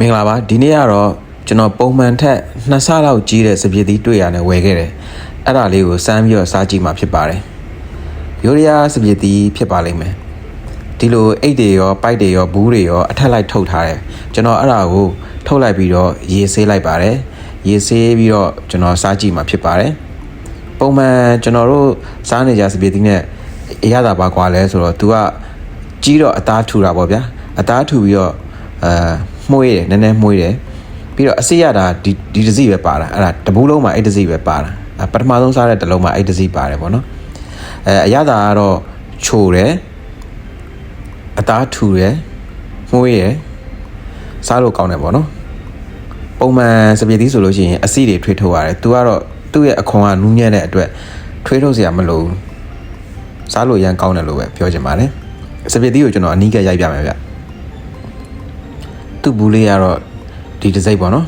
မင်္ဂလာပါဒီနေ့ကတော့ကျွန်တော်ပုံမှန်ထက်နှစ်ဆလောက်ကြီးတဲ့စပစ်သီးတွေ့ရတယ်ဝယ်ခဲ့တယ်အဲ့ဒါလေးကိုစမ်းပြီးတော့စားကြည့်မှာဖြစ်ပါတယ်ရိုးရစပစ်သီးဖြစ်ပါလိမ့်မယ်ဒီလိုအိတ်တွေရောပိုက်တွေရောဘူးတွေရောအထက်လိုက်ထုတ်ထားတယ်ကျွန်တော်အဲ့ဒါကိုထုတ်လိုက်ပြီးတော့ရေဆေးလိုက်ပါတယ်ရေဆေးပြီးတော့ကျွန်တော်စားကြည့်မှာဖြစ်ပါတယ်ပုံမှန်ကျွန်တော်တို့စားနေကြစပစ်သီးနဲ့အရသာပါကွာလဲဆိုတော့ तू ကကြီးတော့အသားထူတာပေါ့ဗျာအသားထူပြီးတော့အဲ မှုေးတယ်နည်းနည်းမှုေးတယ်ပြီးတော့အစိရတာဒီဒီတစ်စီပဲပါတာအဲ့ဒါတပူးလုံးမှာအဲ့တစ်စီပဲပါတာအဲပထမဆုံးစားတဲ့တစ်လုံးမှာအဲ့တစ်စီပါတယ်ပေါ့နော်အဲအရသာကတော့ချိုတယ်အသားထူတယ်မှုေးတယ်စားလို့ကောင်းတယ်ပေါ့နော်ပုံမှန်စပီသီးဆိုလို့ရှိရင်အစီတွေထွေးထုတ်ရတယ်သူကတော့သူ့ရဲ့အခွန်ကနူးညံ့တဲ့အတွက်ထွေးထုတ်စရာမလိုဘူးစားလို့ရမ်းကောင်းတယ်လို့ပဲပြောချင်ပါတယ်စပီသီးကိုကျွန်တော်အနီးကပ်ရိုက်ပြမယ်ဗျ သူ့ဘူးလေးကတော့ဒီတစ်စိတ်ပေါ့နော်